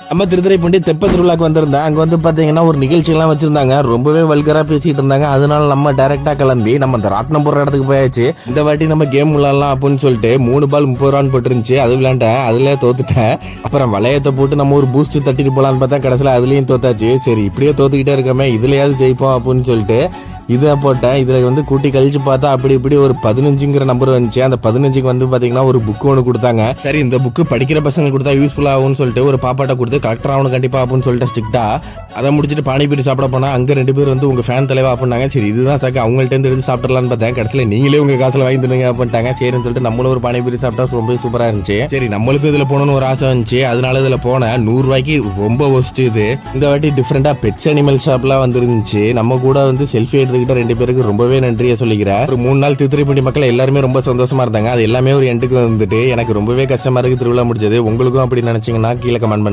நம்ம திருத்துறைப்பூண்டி தெப்ப திருவிழாக்கு வந்திருந்தேன் அங்கே வந்து பார்த்தீங்கன்னா ஒரு நிகழ்ச்சிகள்லாம் வச்சிருந்தாங்க. ரொம்பவே வல்கராக பேசிகிட்டு இருந்தாங்க. அதனால நம்ம டேரெக்டாக கிளம்பி நம்ம அந்த ராட்டினம் போடுற இடத்துக்கு போயாச்சு. இந்த வாட்டி நம்ம கேம் விளாட்லாம் அப்படின்னு சொல்லிட்டு மூணு பால் முப்பது ரூபான்னு போட்டுருந்துச்சு. அது விளாண்டேன் அதுலேயே தோத்துட்டேன். அப்புறம் வளையத்தை போட்டு நம்ம ஒரு பூஸ்ட் தட்டிட்டு போகலான்னு பார்த்தா கடைசியில் அதுலேயும் தோத்தாச்சு. சரி இப்படியே தோத்துக்கிட்டே இருக்கமே இதுலையாவது ஜெயிப்போம் அப்படின்னு சொல்லிட்டு இதை போட்டேன் இதில் வந்து கூட்டி கழிச்சு பார்த்தா அப்படி இப்படி ஒரு பதினஞ்சுங்கிற நம்பர் வந்துச்சு. அந்த பதினஞ்சுக்கு வந்து பார்த்தீங்கன்னா ஒரு புக் ஒன்று கொடுத்தாங்க. சரி இந்த புக்கு படிக்கிற பசங்க கொடுத்தா யூஸ்ஃபுல் ஆகும்னு சொல்லிட்டு ஒரு பாப்பாட்ட கொடுத்து கலெக்டர் ஆகணும் கண்டிப்பா அப்படின்னு சொல்லிட்டு ஸ்ட்ரிக்டா அதை முடிச்சுட்டு பானிபூரி சாப்பிட போனால் அங்கே ரெண்டு பேர் வந்து உங்கள் ஃபேன் தலைவா அப்படின்னாங்க. சரி இதுதான் சாக்கு. அவங்கள்ட்ட இருந்து எடுத்து சாப்பிடலான்னு பார்த்தேன். கடைசியில் நீங்களே உங்கள் காசில் வாங்கி தருங்க அப்படின்ட்டாங்க. சரின்னு சொல்லிட்டு நம்மளும் ஒரு பானிபூரி சாப்பிட்டா ரொம்ப சூப்பராக இருந்துச்சு. சரி நம்மளுக்கும் இதில் போகணும்னு ஒரு ஆசை வந்துச்சு. அதனால இதில் போனேன். நூறுரூவாய்க்கு ரொம்ப ஒஸ்ட் இது. இந்த வாட்டி டிஃப்ரெண்ட்டாக பெட்ஸ் அனிமல் ஷாப்லாம் வந்துருந்துச்சு. நம்ம கூட வந்து செல்ஃபி எடுத்து எடுத்துக்கிட்ட ரெண்டு பேருக்கு ரொம்பவே நன்றியை சொல்லிக்கிறேன் ஒரு மூணு நாள் திருத்துறைப்பூண்டி மக்கள் எல்லாருமே ரொம்ப சந்தோஷமா இருந்தாங்க. அது எல்லாமே ஒரு எண்டுக்கு வந்துட்டு எனக்கு ரொம்பவே கஷ்டமா இருக்கு. திருவிழா முடிஞ்சது. உங்களுக்கும் அப்படி நினைச்சீங்கன்னா கீழே கமெண்ட் பண்ணுங்க.